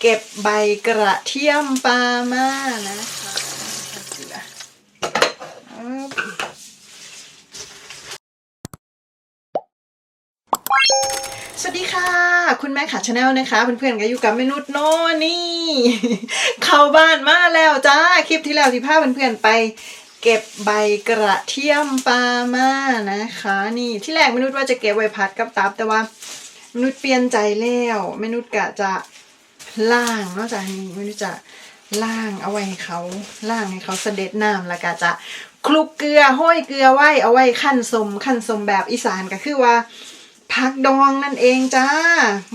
เก็บใบกระเทียมปลามานะคะสวัสดีค่ะ คุณแม่ขาชาแนลนะคะ เพื่อนๆก็อยู่กับเมนุษโนนี่ เข้าบ้านมาแล้วจ้า คลิปที่แล้วที่พาเพื่อนๆไปเก็บใบกระเทียมปลามานะคะ นี่ที่แรกมนุษย์ว่าจะเก็บไว้พัดกับตับแต่ว่ามนุษย์เปลี่ยนใจแล้วมนุษย์กะจะ ล่างนอกจากนี้มนุษย์จะล่างเอาไว้ให้เขาล่างให้เขาเสด็จน้ำแล้วก็จะคลุกเกลือห้อยเกลือไว้เอาไว้ขั้นสมขั้นสมแบบอีสานก็คือว่าผักดองนั่นเองจ้า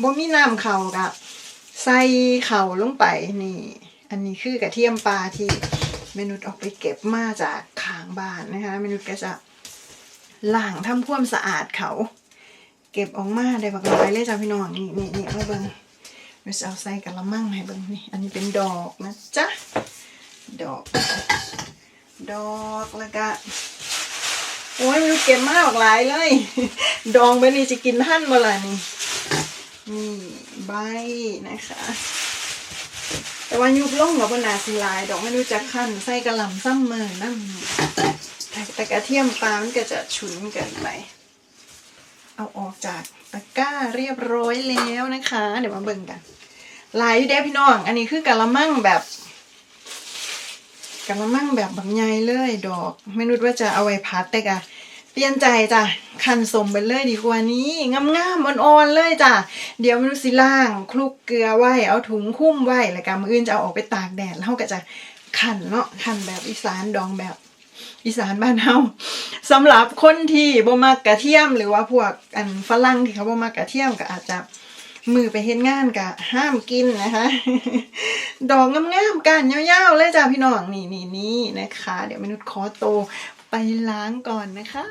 บ่มีน้ำเขากับใส่เข่าลงไปนี่ อันนี้คือกระเทียมปลาที่เมนุษย์ออกไปเก็บมาจากขางบ้านนะคะเมนุษย์ก็จะล้างทำความสะอาดเขา เก็บออกมาได้บักหลายเลยจ้าพี่น้องนี่นี่นี่มาเบิ่ง เมนุษย์เอาใส่กระมังให้เบิ่งนี่อันนี้เป็นดอกนะจ๊ะดอก ดอกแล้วก็โอ้ยมิวเก็บมากหลายเลย ดองไปนี่จะกินท่านเมื่อไหร่นี่นี่ใบนะคะ แต่ว่ายุบล่องกับบนาสีลาย ดอกไม่รู้จักขั้นใส่กระหล่ำซ้ำเมินนั่นแต่แต่กระเทียมปลามันก็จะฉุนเกินไป เอาออกจากตะกร้าเรียบร้อยแล้วนะคะ เดี๋ยวมาเบิ่งกันลายอยู่เด้พี่น้อง อันนี้คือกะละมังแบบกะละมังแบบบางใหญ่เลยดอก ไม่รู้ว่าจะเอาไว้พัดแต่กะเปลี่ยนใจจ้ะคันสมไปเลยดีกว่านี้งามๆอ่อนๆเลยจ้ะเดี๋ยวมนุษย์สิล่างคลุกเกลือไว้เอาถุงคุ้มไว้แล้วก็มืออื่นจะเอาออกไปตากแดดแล้วก็จะขันเนาะขันแบบอีสานดองแบบ อีสานบ้านเฮาสำหรับคนที่บ่มักกระเทียม หรือว่าพวกอันฝรั่งที่เขาบ่มักกระเทียมก็อาจจะมือไปเฮ็ดงานก็ห้ามกินนะคะ ดอกงามๆกันยาวๆเลยจ้ะพี่น้องนี่นี่นี่นะคะ เดี๋ยวมนุษย์ขอโตไปล้างก่อนนะคะ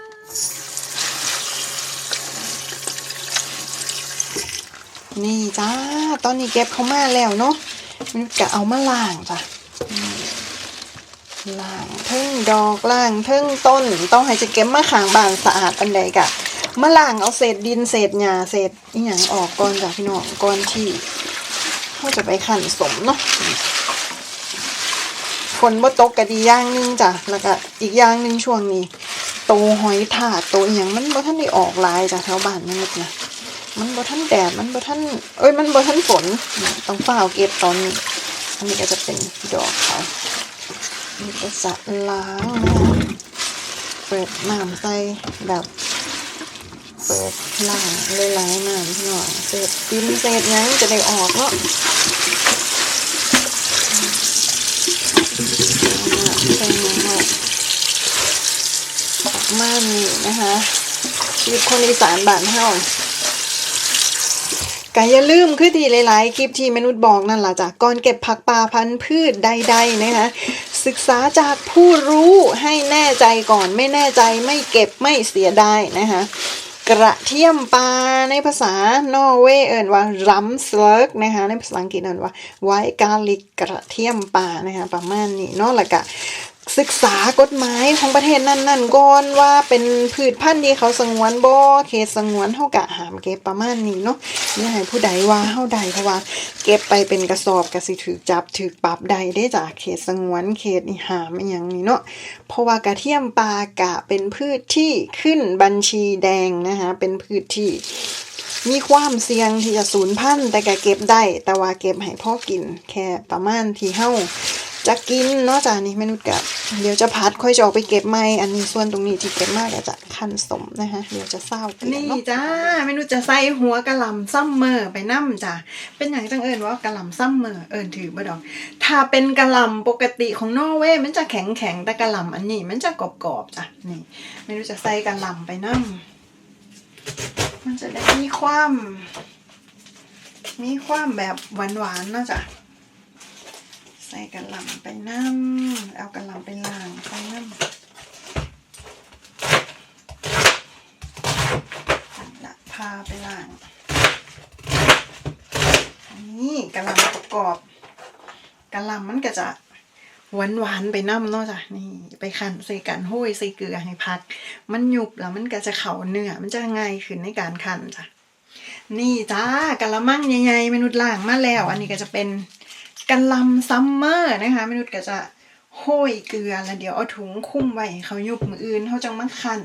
นี่จ้า ตอนนี้เก็บเขามาแล้วเนาะมันกะเอามาล้างจ้ะนี่ ล้างเทิงดอกล้างเทิงต้น ต้องให้จะเก็บมาขางบางสะอาดอันใดกะมาล้างเอาเศษดินเศษหญ้าเศษอีหยังออกก่อนจ้ะพี่น้องก่อนที่เขาจะไปขันสมเนาะฝนบ่ตกก็ดีอย่างนึงจ้ะแล้วก็อีกอย่างหนึงช่วงนี้โตหอยถาดโตอหย่างมันบ่ทันได้ออกลายจากแถวบ้านนุษย์นะมันบ่ทันแดดมันบ่ทันเอ้ยมันบ่ทันฝนต้องฝ้าวเก็บตอนนี้อันนี้ก็จะเป็นดอกเขา นี่ก็จะล้างนะเปิดน้ำใส่แบบเปิดล้างเลยล้างน้ำพี่น้องเศษดินเศษหยังจะได้ออกเนาะเอาน้ำใส่น้ำออกออกมานี่นะคะชีวิตคนอีสานบ้านเฮาก็อย่าลืมคือที่หลาย ๆ คลิปที่มนุษย์บอกนั่นแหละจ้ะก่อนเก็บผักปลาพันธุ์พืชใดๆนะคะ ศึกษาจากผู้รู้ให้แน่ใจก่อนไม่แน่ใจไม่เก็บไม่เสียดายนะคะกระเทียมปลาในภาษานอร์เวย์เอ่นว่ารัมสเลิกนะคะในภาษาอังกฤษเอ่นว่าไวกาลิกกระเทียมปลานะคะประมาณนี้นาะแล้วก็ ศึกษากฎหมายของประเทศนั้นๆก่อนว่าเป็นพืชพันธุ์ที่เขาสงวนบ่เขตสงวนเฮากะหามเก็บประมาณนี้เนาะอย่าให้ผู้ใดว่าเฮาใดเพราะว่า เก็บไปเป็นกระสอบก็สิถูกจับถูกปรับได้เด้จ้ะเขตสงวนเขตหามอีหยังนี่เนาะเพราะว่ากระเทียมปลากะเป็นพืชที่ขึ้นบัญชีแดงนะคะเป็นพืชที่มีความเสี่ยงที่จะสูญพันธุ์แต่ก็เก็บได้ แต่ว่าเก็บให้พ่อกิน แค่ประมาณที่เฮา จะกินเนาะจ้ะนี่เมนุษย์กะเดี๋ยวจะพัดค่อยจะออกไปเก็บใหม่อันนี้ส่วนตรงนี้ที่เก็บมากก็จะขั้นสมนะคะเดี๋ยวจะเศร้าเกลือนี่เนาะจ้าเมนูจะใส่หัวกะหล่ำซัมเมอร์ไปน้ำจ้ะเป็นอย่างจังเอิญว่ากะหล่ำซัมเมอร์เอิญถือบ่ดอก ถ้าเป็นกะหล่ำปกติของนอร์เวย์มันจะแข็งแข็งแต่กะหล่ำอันนี้มันจะกรอบๆจ้ะนี่เมนูจะใส่กะหล่ำไปน้ำมันจะได้มีความ มีความแบบหวานๆเนาะจ้ะ ใส่กะหล่ำไปน้ำเอากะหล่ำไปล้างไปน้ำละพาไปล้างนี่กะหล่ำประกอบกะหล่ำมันก็จะหวานหวานๆไปน้ำเนาะจ้ะนี่ไปขันใส่กันห้อยใส่เกลือให้พัก มันหยุบแล้วมันก็จะเข่าเนื้อมันจะง่ายขึ้นในการขันจ้ะนี่จ้ากะละมังใหญ่ๆมนุษย์ล่างมาแล้ว อันนี้ก็จะเป็น กะลำซัมเมอร์นะคะมนุษย์ก็จะโห้อยเกลือแล้วเดี๋ยวเอาถุงคุ้มไว้เขายุบมืออื่นเขาจังมาคั้น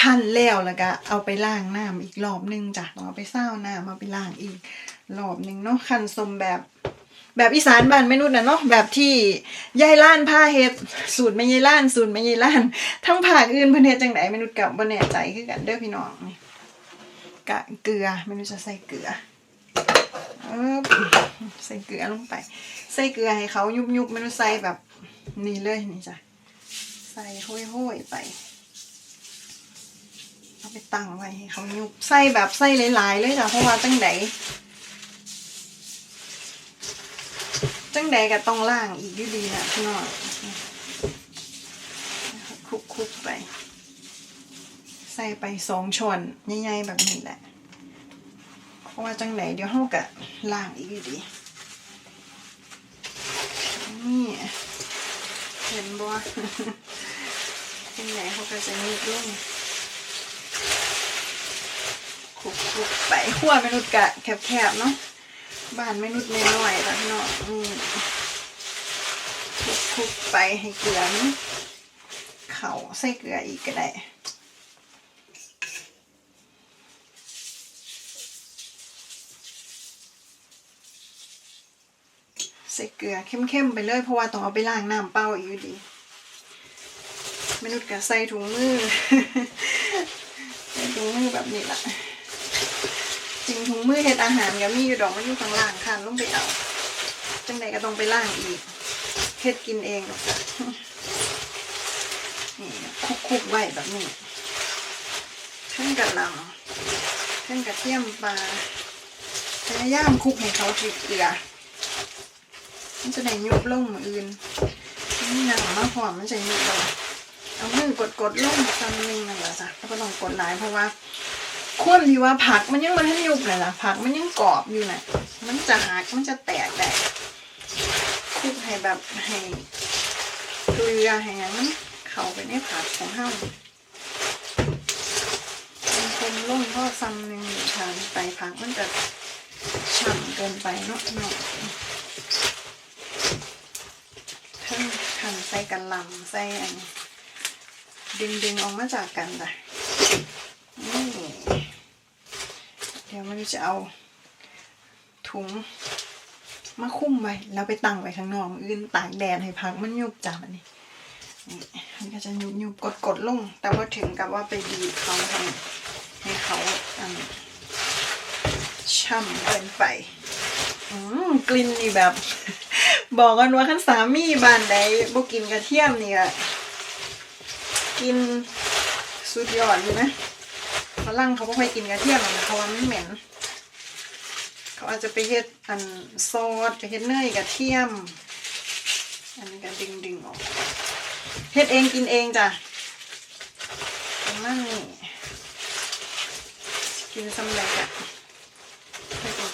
คันแล้วแล้วก็เอาไปล้างน้ำอีกรอบหนึงจ้ะเอาไปเศร้าน้ำเอาไปล้างอีกรอบหนึงเนาะคันสมแบบ แบบอีสานบ้านแม่นุษย์นะเนาะแบบที่ยายล้านผ้าเฮ็ดสูตรแม่ยายล้านสูตรแม่ยายล้าน ทั้งภาคอื่นเพิ่นเฮ็ดจังไดแม่นุษย์กับบ่แน่ใจคือกันเด้อพี่น้องนี่กะเกลือไม่รู้จะใส่เกลือ ใส่เกลือลงไป ใส่เกลือให้เขายุบยุบๆไม่รู้ใส่แบบนี่เลยนี่จ้ะ ใส่ห้อยๆไป เอาไปตั้งไว้ให้เขายุบใส่แบบใส่หลายๆเลยจ้ะเพราะว่าจังใดจังใดก็ต้องล่างอีกอยู่ดีนะพี่น้องคลุกๆไป ใส่ไปสองช้อนใหญ่ๆแบบนี้แหละ ราะว่าจังไหนเดี๋ยวเฮากะล้างอีกดีนี่เห็นบ่จังไหนเขาก็จะนิดลงคลุกไปขั้วมนุษย์กะแคบๆเนาะบ้านมนุษย์น้อยๆแล้วพี่น้องนี่คลุกไปให้เกลือนเข่าใส่เกลืออีกก็ได้ ใส่เกลือเข้มๆไปเลย เพราะว่าต้องเอาไปล้างน้ำเปล่าอีกอยู่ดีมนุษย์ก็ใส่ถุงมือใส่ถุงมือแบบนี้ละจริงถุงมือเฮ็ดอาหารก็มีอยู่ดอกมันอยู่ข้างล่างค่ะลงไปเอาจังใดก็ต้องไปล้างอีกเฮ็ดกินเองหรอกจ้ะนี่คลุกๆไว้แบบนี้ทั้งกระหลำทั้งกระเทียมปลาพยายามคลุกให้เขาติดเกลือ มันจะได้ยุบลงมืออื่นนี่นางมาพร้อมมันจะยุบลงเอามือกดกดๆลงซ้ำนึงนั่นแหละจ้ะแล้วก็ต้องกดหลายเพราะว่าควรที่ว่าผักมันยังมันให้ยุบเลยล่ะผักมันยังกรอบอยู่น่ะมันจะหักมันจะแตกได้คุกให้แบบให้เกลือให้ยังมันเข้าไปในผักของเฮามันคมลงเพราะซ้ำหนึงทานไปผักมันจะฉ่ำเกินไปเนาะเนาะ ทั้งทั้ง ใส่กันลำใส่อันนี้ดึงดึงออกมาจากกันจ้ะนี่เดี๋ยวมันจะเอาถุงมาคุ้มไว้แล้วไปตั้งไว้ข้างนอกอื่นตากแดดให้พักมันยุบจ้ะมันนี่มันก็จะยุบยุบกดกดลง แต่ว่าถึงกับว่าไปบีบเขาให้ให้เขาอันช่ำเกินไปอืมกลิ่นนี่แบบ บอกกันว่าขั้นสามีบ้านใดบ่กินกระเทียมนี่ก็กินสุดยอดอยู่นะฝรั่งเขาบ่ค่อยกินกระเทียมหรอกนะเพราะว่ามันเหม็น เขาอาจจะไปเฮ็ดอันซอสไปเฮ็ดเนยกระเทียม อันนี้ก็ดึงดึงๆออกเฮ็ดเองกินเองจ้ะประมาณนี้กินสำเร็จอะ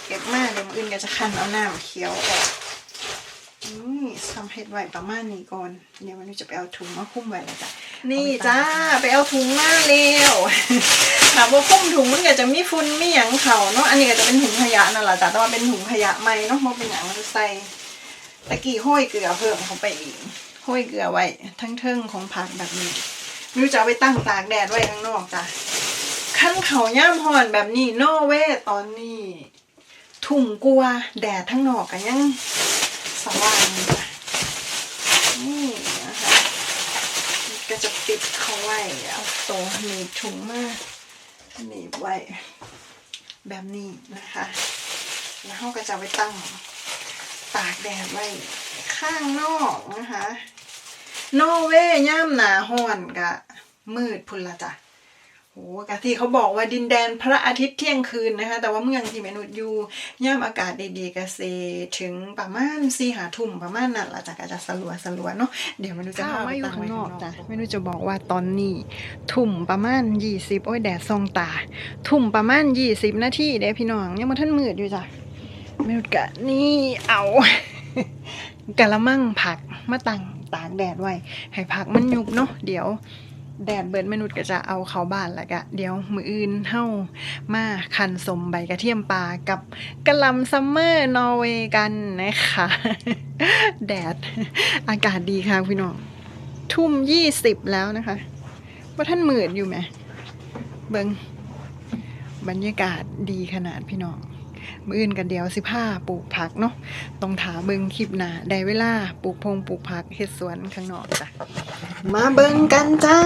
เก็บมากเดี๋ยวมันอื่นก็จะคันเอาหน้ำเขียวออก นี่ทำเห็ดไว้ประมาณนี้ก่อน เดี๋ยววันนี้จะไปเอาถุงมาคุ้มไว้แล้วจ้ะ นี่จ้าไปเอาถุงมาเร็วถามว่าคุ้มถุงมันก็จะมีฝุ่นมีหยังเขาเนาะ อันนี้ก็จะเป็นถุงขยะนั่นแหละจ้ะแต่ว่าเป็นถุงขยะใหม่เนาะเพราะเป็นอย่างมันจะใส่ตะกี้ห้อยเกลือเพิ่มเข้าไปอีกห้อยเกลือไว้ทั้งเทิงของผักแบบนี้ไม่รู้จะเอาไปตั้งตากแดดไว้ข้างนอกจ้ะขั้นเขาย่ามหอนแบบนี้นอเวตอนนี้ถุ่มกลัวแดดทั้งนอกกันยัง สว่างอยู่จ้ะนี่นะคะก็จะปิดเขาไว้เอาตัวหนีบถุงมาหนีบไว้แบบนี้นะคะ แล้วเราก็จะไปตั้งตากแดดไว้ข้างนอกนะคะ นอเวย่ามหนาห่อนกะมืดพุ่นละจ้ะ โอ้กะที่เขาบอกว่าดินแดนพระอาทิตย์เที่ยงคืนนะคะ แต่ว่าเมืองที่เมนุษย์อยู่ย่ามอากาศดีๆกะเซถึงประมาณสี่หาทุ่มประมาณนั้นละจ้ะก็จะสลัวสลัวเนาะเดี๋ยวเมนุษย์จะพาไปตั้งไว้ข้างนอกจ้ะเมนุษย์จะบอกว่าตอนนี้ทุ่มประมาณยี่สิบโอ้ยแดดส่องตา ทุ่มประมาณยี่สิบนาทีเด้พี่น้องยังมาท่านมืดอยู่จ้ะเมนุษย์กะนี่เอากะละมังผักมาตั้งตากแดดไว้ให้ผักมันยุบเนาะเดี๋ยว แดดเบิดมนุษย์ก็จะเอาเขาบ้านแล้วก็เดี๋ยวมืออื่นเฮามาคันสมใบกระเทียมปลากับกะลำซัมเมอร์นอร์เวย์กันนะคะ แดดอากาศดีค่ะพี่น้อง ทุ่มยี่สิบแล้วนะคะ ว่าท่านหมืดอยู่ไหม เบิงบรรยากาศดีขนาดพี่น้อง มืออื่นกันเดียวสิผ้าปลูกผักเนาะต้องถาเบิงคลิปหนาได้เวลาปลูกพงปลูกผักเฮ็ดสวนข้างนอกจ้ะมาเบิ่งกันจ้า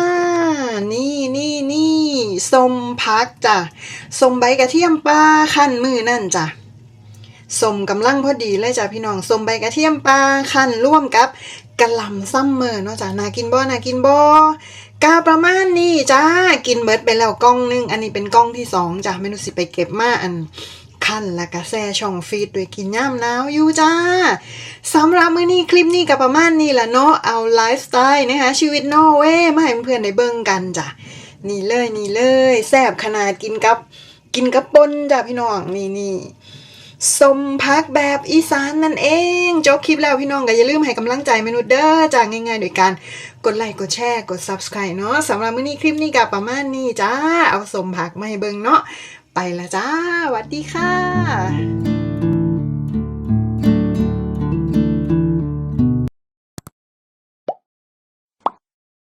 นี่นี่นี่สมพักจ้ะสมใบกระเทียมปลาขั้นมือนั่นจ้ะสมกำลังพอดีเลยจ้ะพี่น้องสมใบกระเทียมปลาขั้นร่วมกับกะหล่ำซัมเมอร์เนาะจ้ะนากินบ่นากินบ่กาประมาณนี้จ้ากินเบิดไปแล้วกล้องนึง อันนี้เป็นกล้องที่สองจ้ะไม่รู้สิไปเก็บมาอัน ขั้นและกะแซ่ช่องฟีดด้วยกินย่ำหนาวอยู่จ้าสำหรับมื้อนี้คลิปนี้ก็ประมาณนี้ละเนาะเอาไลฟ์สไตล์นะคะชีวิตนอเวมาให้เพื่อนๆได้เบิ่งกันจ้ะนี่เลยนี่เลยแซ่บขนาดกินกับกินกับปนจ้ะพี่น้องนี่นี่สมพักแบบอีสานนั่นเองจบคลิปแล้วพี่น้องก็อย่าลืมให้กำลังใจเมนุษย์เด้อจ้าง่ายๆโดยการกดไลค์กดแชร์กด subscribe เนาะสำหรับมื้อนี้คลิปนี้ก็ประมาณนี้จ้า เอาสมผักมาให้เบิ่งเนาะ ไปละจ้าสวัสดีค่ะ